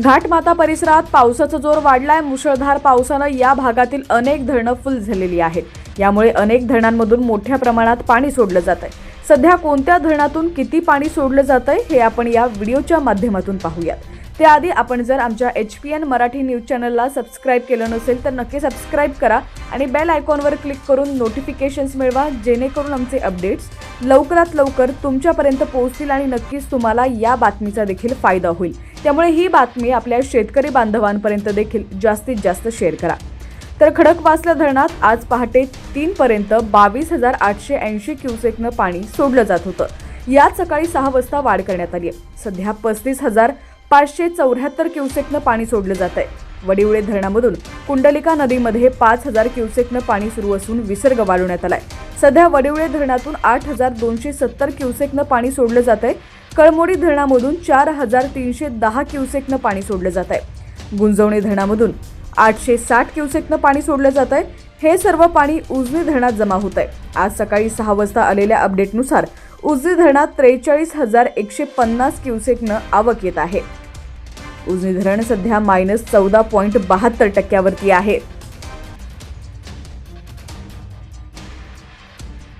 घाटमाता परिसरात पावसाचा जोर वाढलाय. मुसळधार पावसानं या भागातील अनेक धरणं फुल झालेली आहेत. यामुळे अनेक धरणांमधून मोठ्या प्रमाणात पाणी सोडलं जात आहे सध्या कोणत्या धरणातून किती पाणी सोडलं जात आहे हे आपण या व्हिडिओच्या माध्यमातून पाहूयात. त्याआधी आपण जर आमच्या H P N Marathi news चॅनलला सबस्क्राईब केलं नसेल तर नक्की सबस्क्राईब करा आणि बेल आयकॉनवर क्लिक करून नोटिफिकेशन्स मिळवा जेणेकरून आमचे अपडेट्स लवकरात लवकर तुमच्यापर्यंत पोहोचतील आणि नक्कीच तुम्हाला या बातमीचा देखील फायदा होईल. त्यामुळे ही बातमी आपल्या शेतकरी बांधवांपर्यंत देखील जास्तीत जास्त शेअर करा. तर खडकवासला धरणात आज पहाटे तीनपर्यंत बावीस हजार आठशे ऐंशी क्युसेकनं पाणी सोडलं जात होतं. यात सकाळी सहा वाजता वाढ करण्यात आली आहे. सध्या पस्तीस हजार पाचशे चौऱ्याहत्तर क्युसेकनं पाणी सोडलं जात आहे. वडिवळे धरणामधून कुंडलिका नदीमध्ये पाच हजार क्युसेकनं पाणी सुरू असून विसर्ग वाढवण्यात आलाय. सध्या वडिवळे धरणातून आठ हजार दोनशे सत्तर क्युसेकनं पाणी सोडलं जात आहे. कळमोडी धरणामधून चार हजार तीनशे दहा क्युसेकनं पाणी सोडलं जात आहे. गुंजवणी धरणामधून आठशे साठ क्युसेकनं पाणी सोडलं जात आहे. हे सर्व पाणी उजनी धरणात जमा होत आहे. आज सकाळी सहा वाजता आलेल्या अपडेटनुसार उजनी धरणात त्रेचाळीस हजार एकशे पन्नास क्युसेकनं आवक येत आहे. उजनी धरण सध्या मायनस चौदा पॉईंट बहात्तर टक्क्यावरती आहे.